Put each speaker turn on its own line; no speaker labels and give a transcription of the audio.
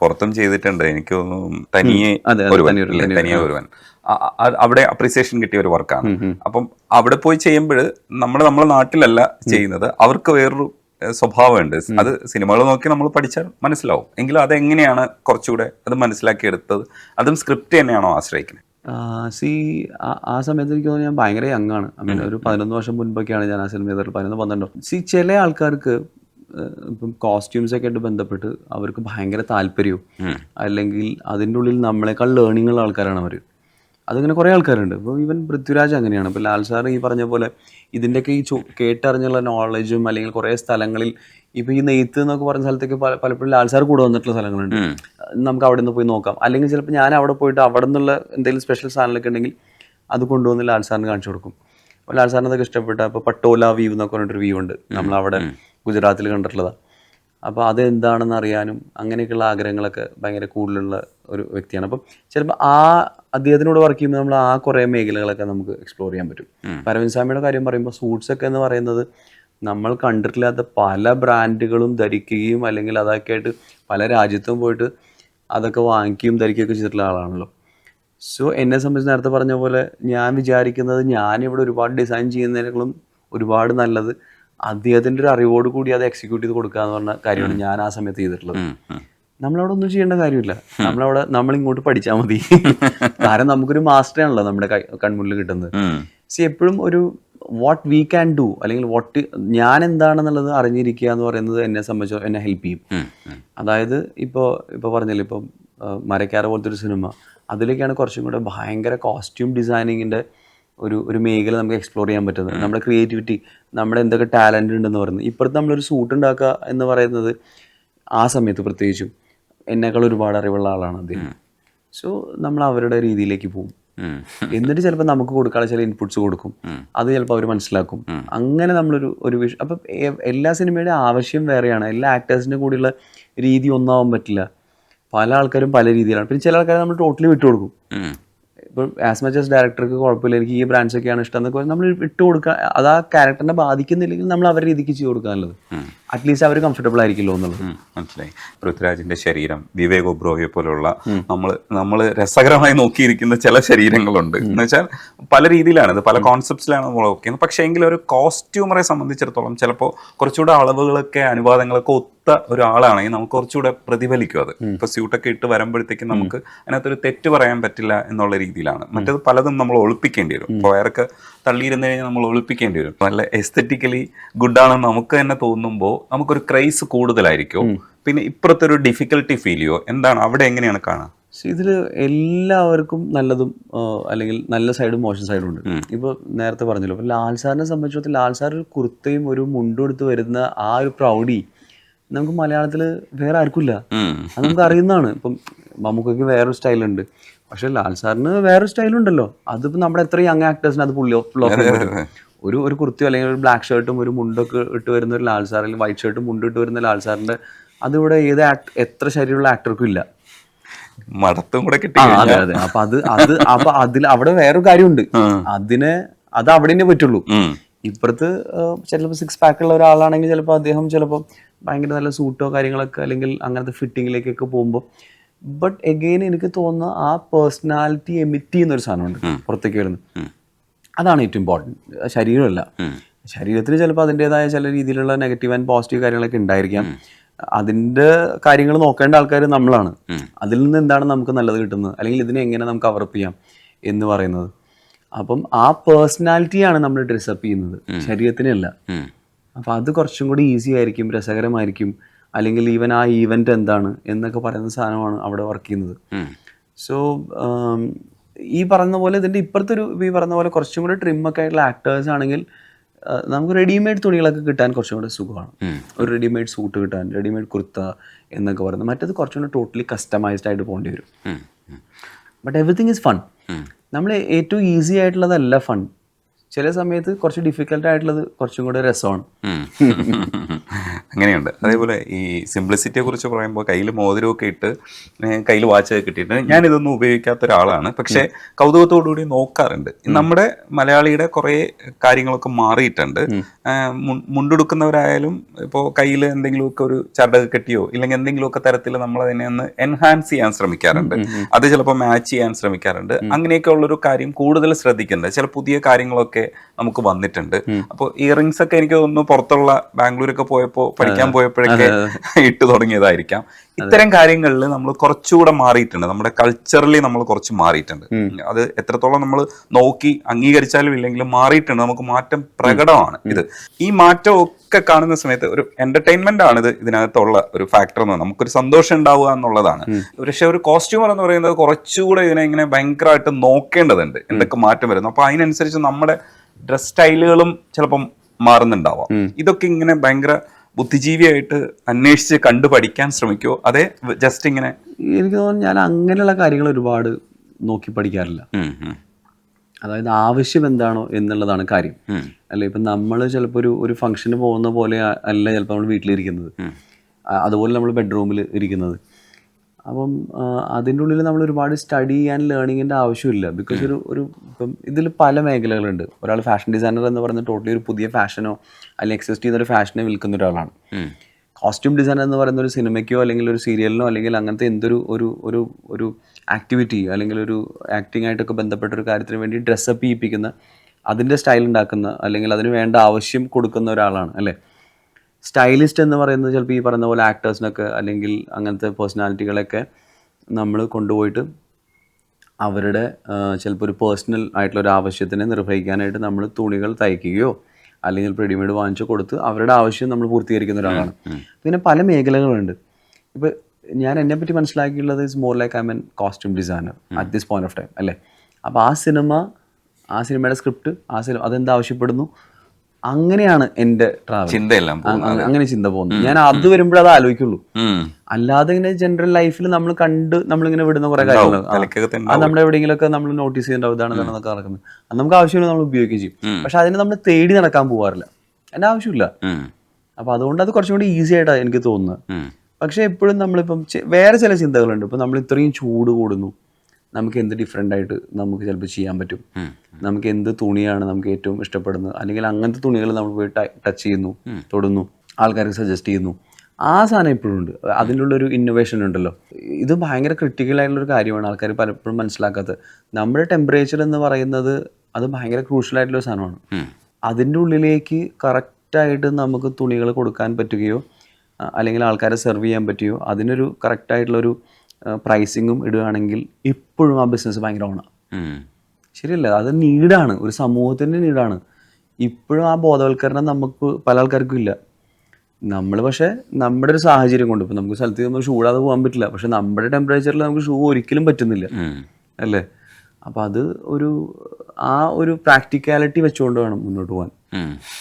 പുറത്തും ചെയ്തിട്ടുണ്ട്. എനിക്ക് തോന്നുന്നു തനിയെ ഒരുവൻ തനിയെ ഒരുവൻ അവിടെ അപ്രീസിയേഷൻ കിട്ടിയ ഒരു വർക്കാണ് അപ്പം അവിടെ പോയി ചെയ്യുമ്പോൾ നമ്മൾ നമ്മളെ നാട്ടിലല്ല ചെയ്യുന്നത്. അവർക്ക് വേറൊരു സ്വഭാവമുണ്ട്. അത് സിനിമകൾ നോക്കി നമ്മൾ പഠിച്ചാൽ മനസ്സിലാവും. എങ്കിലും അതെങ്ങനെയാണ് കുറച്ചുകൂടെ അത് മനസ്സിലാക്കിയെടുത്തത് അതും സ്ക്രിപ്റ്റ് തന്നെയാണോ ആശ്രയിക്കുന്നത്?
സി ആ സമയത്ത് എനിക്ക് തോന്നുന്നു ഞാൻ ഭയങ്കര യങ്ങാണ് ഐ മീൻ ഒരു പതിനൊന്ന് വർഷം മുൻപൊക്കെയാണ് ഞാൻ ആ സിനിമ ചെയ്തിട്ടുള്ളത് പതിനൊന്ന് പന്ത്രണ്ടോ സി ചില ആൾക്കാർക്ക് ഇപ്പം കോസ്റ്റ്യൂംസ് ഒക്കെ ആയിട്ട് ബന്ധപ്പെട്ട് അവർക്ക് ഭയങ്കര താല്പര്യവും. അല്ലെങ്കിൽ അതിന്റെ ഉള്ളിൽ നമ്മളെക്കാൾ ലേണിംഗ് ഉള്ള ആൾക്കാരാണ് അവർ അതങ്ങനെ കുറേ ആൾക്കാരുണ്ട്. ഇപ്പോൾ ഈവൻ പൃഥ്വിരാജ് അങ്ങനെയാണ്. ഇപ്പോൾ ലാൽ സാർ ഈ പറഞ്ഞ പോലെ ഇതിന്റെയൊക്കെ ഈ കേട്ടറിഞ്ഞുള്ള നോളജും അല്ലെങ്കിൽ കുറേ സ്ഥലങ്ങളിൽ ഇപ്പോൾ ഈ നെയ്ത്ത് എന്നൊക്കെ പറഞ്ഞ സ്ഥലത്തേക്ക് പല പലപ്പോഴും ലാൽ സാർ കൂടെ വന്നിട്ടുള്ള സ്ഥലങ്ങളുണ്ട്. നമുക്ക് അവിടെ നിന്ന് പോയി നോക്കാം. അല്ലെങ്കിൽ ചിലപ്പോൾ ഞാൻ അവിടെ പോയിട്ട് അവിടെ നിന്നുള്ള എന്തെങ്കിലും സ്പെഷ്യൽ സാധനങ്ങളൊക്കെ ഉണ്ടെങ്കിൽ അത് കൊണ്ടുവന്ന് ലാൽ സാറിന് കാണിച്ചു കൊടുക്കും. അപ്പോൾ ലാൽ സാറിന് അതൊക്കെ ഇഷ്ടപ്പെട്ട. അപ്പോൾ പട്ടോല വ്യൂ എന്നൊക്കെ പറഞ്ഞിട്ടൊരു വ്യൂ ഉണ്ട്. നമ്മളവിടെ ഗുജറാത്തിൽ കണ്ടിട്ടുള്ളതാണ് അപ്പോൾ അതെന്താണെന്ന് അറിയാനും അങ്ങനെയൊക്കെയുള്ള ആഗ്രഹങ്ങളൊക്കെ ഭയങ്കര കൂടുതലുള്ള ഒരു വ്യക്തിയാണ്. അപ്പം ചിലപ്പോൾ ആ അദ്ദേഹത്തിനോട് വർക്ക് ചെയ്യുമ്പോൾ നമ്മൾ ആ കുറേ മേഖലകളൊക്കെ നമുക്ക് എക്സ്പ്ലോർ ചെയ്യാൻ പറ്റും. ഇപ്പം അരവിന്ദ് സ്വാമിയുടെ കാര്യം പറയുമ്പോൾ സൂട്ട്സ് ഒക്കെ എന്ന് പറയുന്നത് നമ്മൾ കണ്ടിട്ടില്ലാത്ത പല ബ്രാൻഡുകളും ധരിക്കുകയും അല്ലെങ്കിൽ അതൊക്കെ ആയിട്ട് പല രാജ്യത്തും പോയിട്ട് അതൊക്കെ വാങ്ങിക്കുകയും ധരിക്കുകയൊക്കെ ചെയ്തിട്ടുള്ള ആളാണല്ലോ. സോ എന്നെ സംബന്ധിച്ച് നേരത്തെ പറഞ്ഞ പോലെ ഞാൻ വിചാരിക്കുന്നത് ഞാനിവിടെ ഒരുപാട് ഡിസൈൻ ചെയ്യുന്നതിനേക്കാളും ഒരുപാട് നല്ലത് അദ്ദേഹത്തിന്റെ ഒരു അറിവോട് കൂടി അത് എക്സിക്യൂട്ട് ചെയ്ത് കൊടുക്കുക എന്ന് പറഞ്ഞ കാര്യമാണ് ഞാൻ ആ സമയത്ത് ചെയ്തിട്ടുള്ളത്. നമ്മളവിടെ ഒന്നും ചെയ്യേണ്ട കാര്യമില്ല. നമ്മളവിടെ നമ്മൾ ഇങ്ങോട്ട് പഠിച്ചാൽ മതി. കാരണം നമുക്കൊരു മാസ്റ്റർ ആണല്ലോ നമ്മുടെ കൺമുന്നിൽ കിട്ടുന്നത്. സി എപ്പോഴും ഒരു വാട്ട് വി ക്യാൻ ഡു അല്ലെങ്കിൽ വാട്ട് ഞാൻ എന്താണെന്നുള്ളത് അറിഞ്ഞിരിക്കുക എന്ന് പറയുന്നത് എന്നെ സംബന്ധിച്ച് എന്നെ ഹെൽപ്പ് ചെയ്യും. അതായത് ഇപ്പോൾ ഇപ്പോൾ പറഞ്ഞില്ലേ ഇപ്പം മരക്കാറ പോലത്തെ ഒരു സിനിമ അതിലേക്കാണ് കുറച്ചും കൂടെ ഭയങ്കര കോസ്റ്റ്യൂം ഡിസൈനിങ്ങിന്റെ ഒരു ഒരു മേഖല നമുക്ക് എക്സ്പ്ലോർ ചെയ്യാൻ പറ്റുന്നത്. നമ്മുടെ ക്രിയേറ്റിവിറ്റി നമ്മുടെ എന്തൊക്കെ ടാലന്റ് ഉണ്ടെന്ന് പറയുന്നത്. ഇപ്പോഴത്തെ നമ്മളൊരു സൂട്ട് ഉണ്ടാക്കുക എന്ന് പറയുന്നത് ആ സമയത്ത് പ്രത്യേകിച്ചും എന്നേക്കാൾ ഒരുപാട് അറിവുള്ള ആളാണ് അദ്ദേഹം. സോ നമ്മൾ അവരുടെ രീതിയിലേക്ക് പോകും. എന്നിട്ട് ചിലപ്പോൾ നമുക്ക് കൊടുക്കാനുള്ള ചില ഇൻപുട്സ് കൊടുക്കും. അത് ചിലപ്പോൾ അവർ മനസ്സിലാക്കും. അങ്ങനെ നമ്മളൊരു ഒരു വിഷ അപ്പം എല്ലാ സിനിമയുടെ ആവശ്യം വേറെയാണ്. എല്ലാ ആക്ടേഴ്സിന്റെ കൂടെയുള്ള രീതി ഒന്നാവാൻ പറ്റില്ല. പല ആൾക്കാരും പല രീതിയിലാണ്. പിന്നെ ചില ആൾക്കാരെ നമ്മൾ ടോട്ടലി വിട്ടുകൊടുക്കും. ഇപ്പോൾ ആസ് മച്ച് ആസ് ഡയറക്ടർക്ക് കുഴപ്പമില്ല എനിക്ക് ഈ ബ്രാൻഡ്സ് ഒക്കെയാണ് ഇഷ്ടം എന്നൊക്കെ നമ്മൾ ഇട്ട് കൊടുക്കുക അത് ആ ക്യാരക്ടറിനെ ബാധിക്കുന്നില്ലെങ്കിൽ നമ്മൾ അവരുടെ രീതിക്ക് ചെയ്ത് കൊടുക്കാനുള്ളത് അറ്റ്ലീസ്റ്റ് അവർ കംഫർട്ടബിൾ ആയിരിക്കുമല്ലോ എന്നുള്ളത്.
മനസ്സിലായി. പൃഥ്വിരാജിന്റെ ശരീരം വിവേക് ഒബ്രോയെ പോലുള്ള നമ്മൾ നമ്മൾ രസകരമായി നോക്കിയിരിക്കുന്ന ചില ശരീരങ്ങളുണ്ട്. എന്ന് വെച്ചാൽ പല രീതിയിലാണ് ഇത് പല കോൺസെപ്റ്റ്സിലാണ് നമ്മൾ നോക്കിയത് പക്ഷേ എങ്കിലും ഒരു കോസ്റ്റ്യൂമറെ സംബന്ധിച്ചിടത്തോളം ചിലപ്പോൾ കുറച്ചുകൂടെ അളവുകളൊക്കെ അനുവാദങ്ങളൊക്കെ ഒത്ത ഒരാളാണെങ്കിൽ നമുക്ക് കുറച്ചുകൂടെ പ്രതിഫലിക്കും അത്. ഇപ്പൊ സ്യൂട്ടൊക്കെ ഇട്ട് വരുമ്പോഴത്തേക്കും നമുക്ക് അതിനകത്തൊരു തെറ്റ് പറയാൻ പറ്റില്ല എന്നുള്ള രീതിയിലാണ്. മറ്റത് പലതും നമ്മൾ ഒളിപ്പിക്കേണ്ടി വരും. വയറൊക്കെ തള്ളിയിരുന്നു കഴിഞ്ഞാൽ നമ്മൾ ഒളിപ്പിക്കേണ്ടി വരും. നല്ല എസ്തറ്റിക്കലി ഗുഡാണെന്ന് നമുക്ക് തന്നെ തോന്നുമ്പോൾ നമുക്കൊരു ക്രൈസ് കൂടുതലായിരിക്കും. പിന്നെ ഇപ്പുറത്തെ ഒരു ഡിഫിക്കൽട്ടി ഫീൽ ചെയ്യോ? എന്താണ്? അവിടെ എങ്ങനെയാണ് കാണുക
ഇതിൽ എല്ലാവർക്കും നല്ലതും അല്ലെങ്കിൽ നല്ല സൈഡും മോശം സൈഡും ഉണ്ട്. ഇപ്പോൾ നേരത്തെ പറഞ്ഞല്ലോ അപ്പോൾ ലാൽ സാറിനെ സംബന്ധിച്ചിടത്തോളം ലാൽ സാർ ഒരു കുർത്തയും ഒരു മുണ്ടും എടുത്ത് വരുന്ന ആ ഒരു പ്രൗഡി നമുക്ക് മലയാളത്തിൽ വേറെ ആർക്കുമില്ല
ഇല്ല.
അത് നമുക്ക് അറിയുന്നതാണ്. ഇപ്പം മമ്മൂക്കൊക്കെ വേറൊരു സ്റ്റൈലുണ്ട് പക്ഷെ ലാൽ സാറിന് വേറെ സ്റ്റൈൽ ഉണ്ടല്ലോ അതിപ്പോ നമ്മുടെ എത്ര യങ് ആക്ടേഴ്സിന് അത് പുള്ളി ഒരു ഒരു കുർത്തിയോ അല്ലെങ്കിൽ ഒരു ബ്ലാക്ക് ഷർട്ടും ഒരു മുണ്ടൊക്കെ ഇട്ട് വരുന്ന ഒരു ലാൽ സാർ അല്ലെങ്കിൽ വൈറ്റ് ഷർട്ടും മുണ്ട് ഇട്ട് വരുന്ന ലാൽ സാറിന്റെ അതിവിടെ ഏത് എത്ര ശരീരമുള്ള ആക്ടർക്കും ഇല്ല.
മടത്തും കൂടെ കിട്ടി
അതെ അതെ. അപ്പൊ അത് അത് അപ്പൊ അതിൽ അവിടെ വേറൊരു കാര്യമുണ്ട്. അതിനെ അത് അവിടെ തന്നെ പറ്റുള്ളൂ. ഇപ്പുറത്ത് ചിലപ്പോൾ സിക്സ് പാക്ക് ഉള്ള ഒരാളാണെങ്കിൽ ചിലപ്പോൾ അദ്ദേഹം ചിലപ്പോൾ ഭയങ്കര നല്ല സൂട്ടോ കാര്യങ്ങളൊക്കെ അല്ലെങ്കിൽ അങ്ങനത്തെ ഫിറ്റിങ്ങിലേക്കൊക്കെ പോകുമ്പോൾ ബട്ട് എഗെയിൻ എനിക്ക് തോന്നുന്ന ആ പേഴ്സണാലിറ്റി എമിറ്റ് ചെയ്യുന്ന ഒരു സാധനമുണ്ട് പുറത്തേക്ക് വരുന്നത്. അതാണ് ഏറ്റവും ഇമ്പോർട്ടന്റ് ശരീരമല്ല. ശരീരത്തിന് ചിലപ്പോൾ അതിന്റെതായ ചില രീതിയിലുള്ള നെഗറ്റീവ് ആൻഡ് പോസിറ്റീവ് കാര്യങ്ങളൊക്കെ ഉണ്ടായിരിക്കാം. അതിന്റെ കാര്യങ്ങൾ നോക്കേണ്ട ആൾക്കാർ നമ്മളാണ്. അതിൽ നിന്ന് എന്താണ് നമുക്ക് നല്ലത് കിട്ടുന്നത്? അല്ലെങ്കിൽ ഇതിനെ എങ്ങനെ നമുക്ക് കവറപ്പ് ചെയ്യാം എന്ന് പറയുന്നത്. അപ്പം ആ പേഴ്സണാലിറ്റിയാണ് നമ്മൾ ഡ്രസ്സപ്പ് ചെയ്യുന്നത്. ശരീരത്തിനല്ല. അപ്പം അത് കുറച്ചും കൂടി ഈസി ആയിരിക്കും രസകരമായിരിക്കും. അല്ലെങ്കിൽ ഈവൻ ആ ഈവന്റ് എന്താണ് എന്നൊക്കെ പറയുന്ന സാധനമാണ് അവിടെ വർക്ക് ചെയ്യുന്നത്. സോ ഈ പറഞ്ഞ പോലെ ഇതിന്റെ ഇപ്പുറത്തെ ഒരു ഈ പറഞ്ഞ പോലെ കുറച്ചും കൂടി ട്രിമ്മൊക്കെ ആയിട്ടുള്ള ആക്ടേഴ്സ് ആണെങ്കിൽ നമുക്ക് റെഡിമെയ്ഡ് തുണികളൊക്കെ കിട്ടാൻ കുറച്ചും കൂടി സുഖമാണ്. ഒരു റെഡിമെയ്ഡ് സൂട്ട് കിട്ടാൻ റെഡിമെയ്ഡ് കുർത്ത എന്നൊക്കെ പറയുന്നത്. മറ്റേത് കുറച്ചും കൂടി ടോട്ടലി കസ്റ്റമൈസ്ഡ് ആയിട്ട് പോകേണ്ടി വരും. ബട്ട് എവറിത്തിങ് ഈസ് ഫൺ നമ്മൾ ഏറ്റവും ഈസി ആയിട്ടുള്ളതല്ല ഫൺ ചില സമയത്ത് കുറച്ച് ഡിഫിക്കൽട്ട് ആയിട്ടുള്ളത് കുറച്ചും കൂടെ രസമാണ്.
അങ്ങനെയുണ്ട്. അതേപോലെ ഈ സിംപ്ലിസിറ്റിയെ കുറിച്ച് പറയുമ്പോൾ കയ്യിൽ മോതിരമൊക്കെ ഇട്ട് കയ്യിൽ വാച്ചൊക്കെ കിട്ടിയിട്ട് ഞാൻ ഇതൊന്നും ഉപയോഗിക്കാത്ത ഒരാളാണ്. പക്ഷേ കൗതുകത്തോടുകൂടി നോക്കാറുണ്ട്. നമ്മുടെ മലയാളിയുടെ കുറേ കാര്യങ്ങളൊക്കെ മാറിയിട്ടുണ്ട്. മുണ്ടെടുക്കുന്നവരായാലും ഇപ്പോൾ കയ്യിൽ എന്തെങ്കിലുമൊക്കെ ഒരു ചടക് കെട്ടിയോ ഇല്ലെങ്കിൽ എന്തെങ്കിലുമൊക്കെ തരത്തിൽ നമ്മൾ അതിനെ ഒന്ന് എൻഹാൻസ് ചെയ്യാൻ ശ്രമിക്കാറുണ്ട്. അത് ചിലപ്പോൾ മാച്ച് ചെയ്യാൻ ശ്രമിക്കാറുണ്ട്. അങ്ങനെയൊക്കെ ഉള്ളൊരു കാര്യം കൂടുതൽ ശ്രദ്ധിക്കുന്നുണ്ട്. ചില പുതിയ കാര്യങ്ങളൊക്കെ നമുക്ക് വന്നിട്ടുണ്ട്. അപ്പോൾ ഇയറിങ്സ് ഒക്കെ എനിക്ക് തോന്നുന്നു പുറത്തുള്ള ബാംഗ്ലൂരൊക്കെ പോയപ്പോൾ പഠിക്കാൻ പോയപ്പോഴൊക്കെ ഇട്ട് തുടങ്ങിയതായിരിക്കാം. ഇത്തരം കാര്യങ്ങളിൽ നമ്മൾ കുറച്ചുകൂടെ മാറിയിട്ടുണ്ട്. നമ്മുടെ കൾച്ചറലി നമ്മൾ കുറച്ച് മാറിയിട്ടുണ്ട്. അത് എത്രത്തോളം നമ്മൾ നോക്കി അംഗീകരിച്ചാലും ഇല്ലെങ്കിലും മാറിയിട്ടുണ്ട്. നമുക്ക് മാറ്റം പ്രകടമാണ് ഇത്. ഈ മാറ്റം ഒക്കെ കാണുന്ന സമയത്ത് ഒരു എന്റർടൈൻമെന്റ് ആണ് ഇത് ഇതിനകത്തുള്ള ഒരു ഫാക്ടർ എന്ന്. നമുക്കൊരു സന്തോഷം ഉണ്ടാവുക എന്നുള്ളതാണ്. പക്ഷെ ഒരു കോസ്റ്റ്യൂമർ എന്ന് പറയുന്നത് കുറച്ചുകൂടെ ഇതിനെ ഇങ്ങനെ ഭയങ്കരമായിട്ട് നോക്കേണ്ടതുണ്ട്. എന്തൊക്കെ മാറ്റം വരുന്നു. അപ്പൊ അതിനനുസരിച്ച് നമ്മുടെ ഡ്രസ് സ്റ്റൈലുകളും ചിലപ്പം മാറുന്നുണ്ടാവാം. ഇതൊക്കെ ഇങ്ങനെ ഭയങ്കര ബുദ്ധിജീവിയായിട്ട് അന്വേഷിച്ച് കണ്ടു പഠിക്കാൻ ശ്രമിക്കുമോ അതെ ജസ്റ്റ് ഇങ്ങനെ
എനിക്ക് തോന്നുന്നു ഞാൻ അങ്ങനെയുള്ള കാര്യങ്ങൾ ഒരുപാട് നോക്കി പഠിക്കാറില്ല. അതായത് ആവശ്യം എന്താണോ എന്നുള്ളതാണ് കാര്യം. അല്ലെ ഇപ്പൊ ഇപ്പം നമ്മൾ ചിലപ്പോൾ ഒരു ഒരു ഫംഗ്ഷന് പോകുന്ന പോലെ അല്ല ചിലപ്പോൾ നമ്മൾ വീട്ടിലിരിക്കുന്നത്. അതുപോലെ നമ്മൾ ബെഡ്റൂമിൽ ഇരിക്കുന്നത്. അപ്പം അതിന്റെ ഉള്ളിൽ നമ്മൾ ഒരുപാട് സ്റ്റഡി ആൻഡ് ലേണിങ്ങിന്റെ ആവശ്യമില്ല. ബിക്കോസ് ഒരു ഒരു ഇപ്പം ഇതിൽ പല മേഖലകളുണ്ട്. ഒരാൾ ഫാഷൻ ഡിസൈനർ എന്ന് പറയുന്നത് ടോട്ടലി ഒരു പുതിയ ഫാഷനോ അല്ലെങ്കിൽ എക്സിസ്റ്റ് ചെയ്യുന്ന ഒരു ഫാഷനെ വിൽക്കുന്ന ഒരാളാണ്. കോസ്റ്റ്യൂം ഡിസൈനർ എന്ന് പറയുന്ന ഒരു സിനിമയ്ക്കോ അല്ലെങ്കിൽ ഒരു സീരിയലിനോ അല്ലെങ്കിൽ അങ്ങനത്തെ എന്തൊരു ഒരു ഒരു ഒരു ആക്ടിവിറ്റി അല്ലെങ്കിൽ ഒരു ആക്ടിംഗ് ആയിട്ടൊക്കെ ബന്ധപ്പെട്ട ഒരു കാര്യത്തിന് വേണ്ടി ഡ്രസ്സപ്പ് ചെയ്യിപ്പിക്കുന്ന അതിന്റെ സ്റ്റൈൽ ഉണ്ടാക്കുന്ന അല്ലെങ്കിൽ അതിന് വേണ്ട ആവശ്യം കൊടുക്കുന്ന ഒരാളാണ് അല്ലേ? സ്റ്റൈലിസ്റ്റ് എന്ന് പറയുന്നത് ചിലപ്പോൾ ഈ പറയുന്ന പോലെ ആക്ടേഴ്സിനൊക്കെ അല്ലെങ്കിൽ അങ്ങനത്തെ പേഴ്സണാലിറ്റികളൊക്കെ നമ്മൾ കൊണ്ടുപോയിട്ട് അവരുടെ ചിലപ്പോൾ ഒരു പേഴ്സണൽ ആയിട്ടുള്ള ഒരു ആവശ്യത്തിനെ നിർവഹിക്കാനായിട്ട് നമ്മൾ തുണികൾ തയ്ക്കുകയോ അല്ലെങ്കിൽ റെഡിമെയ്ഡ് വാങ്ങിച്ചു കൊടുത്ത് അവരുടെ ആവശ്യം നമ്മൾ പൂർത്തീകരിക്കുന്ന ഒരാളാണ്. പിന്നെ പല മേഖലകളുണ്ട്. ഇപ്പോൾ ഞാൻ എന്നെ പറ്റി മനസ്സിലാക്കിയുള്ളത് is more like I mean costume designer at this point of time അല്ലേ? അപ്പോൾ ആ സിനിമ ആ സിനിമയുടെ സ്ക്രിപ്റ്റ് ആ സിനിമ അതെന്ത് ആവശ്യപ്പെടുന്നു അങ്ങനെയാണ് എന്റെ
ചിന്തയെല്ലാം.
അങ്ങനെ ചിന്ത പോകുന്നത്. ഞാൻ അത് വരുമ്പോഴത് അത് ആലോചിക്കുള്ളൂ. അല്ലാതെ ഇങ്ങനെ ജനറൽ ലൈഫിൽ നമ്മൾ കണ്ട് നമ്മളിങ്ങനെ വിടുന്ന കുറെ കാര്യങ്ങൾ അത് നമ്മുടെ എവിടെയെങ്കിലുമൊക്കെ നമ്മൾ നോട്ടീസ് ചെയ്യേണ്ട ഇതാണ് നടക്കുന്നത്. അത് നമുക്ക് ആവശ്യമില്ല നമ്മൾ ഉപയോഗിക്കുകയും ചെയ്യും. പക്ഷെ അതിന് നമ്മൾ തേടി നടക്കാൻ പോവാറില്ല. എന്റെ ആവശ്യമില്ല. അപ്പൊ അതുകൊണ്ട് അത് കുറച്ചും കൂടി ഈസി ആയിട്ടാണ് എനിക്ക് തോന്നുന്നത്. പക്ഷെ എപ്പോഴും നമ്മളിപ്പം വേറെ ചില ചിന്തകളുണ്ട്. ഇപ്പൊ നമ്മൾ ഇത്രയും ചൂട് കൂടുന്നു. നമുക്ക് എന്ത് ഡിഫറെന്റ് ആയിട്ട് നമുക്ക് ചിലപ്പോൾ ചെയ്യാൻ പറ്റും. നമുക്ക് എന്ത് തുണിയാണ് നമുക്ക് ഏറ്റവും ഇഷ്ടപ്പെടുന്നത്? അല്ലെങ്കിൽ അങ്ങനത്തെ തുണികൾ നമ്മൾ പോയി ടച്ച് ചെയ്യുന്നു തൊടുന്നു ആൾക്കാർക്ക് സജസ്റ്റ് ചെയ്യുന്നു. ആ സാധനം ഇപ്പോഴും ഉണ്ട്. അതിന്റെ ഉള്ളൊരു ഇന്നോവേഷൻ ഉണ്ടല്ലോ. ഇത് ഭയങ്കര ഒരു കാര്യമാണ് ആൾക്കാർ പലപ്പോഴും മനസ്സിലാക്കാത്തത്. നമ്മുടെ ടെമ്പറേച്ചർ എന്ന് പറയുന്നത് അത് ഭയങ്കര ക്രൂഷ്യൽ ആയിട്ടുള്ള ഒരു സാധനമാണ്. അതിന്റെ ഉള്ളിലേക്ക് കറക്റ്റായിട്ട് നമുക്ക് തുണികൾ കൊടുക്കാൻ പറ്റുകയോ അല്ലെങ്കിൽ ആൾക്കാരെ സെർവ് ചെയ്യാൻ പറ്റുകയോ അതിനൊരു കറക്റ്റായിട്ടുള്ളൊരു പ്രൈസിങ്ങും ഇടുകയാണെങ്കിൽ ഇപ്പോഴും ആ ബിസിനസ് ഭയങ്കര ഓണാണ്. ശരിയല്ല? അത് നീഡാണ് ഒരു സമൂഹത്തിന്റെ നീഡാണ് ഇപ്പോഴും ആ ബോധവൽക്കരണം നമുക്ക് പല ആൾക്കാർക്കും ഇല്ല. നമ്മൾ പക്ഷേ നമ്മുടെ ഒരു സാഹചര്യം കൊണ്ട് ഇപ്പം നമുക്ക് സ്ഥലത്ത് നമുക്ക് ചൂടാതെ പോകാൻ പറ്റില്ല. പക്ഷെ നമ്മുടെ ടെമ്പറേച്ചറിൽ നമുക്ക് ഷൂ ഒരിക്കലും പറ്റുന്നില്ല. അല്ലേ? അപ്പം അത് ഒരു ആ ഒരു പ്രാക്ടിക്കാലിറ്റി വെച്ചുകൊണ്ട് വേണം മുന്നോട്ട് പോകാൻ.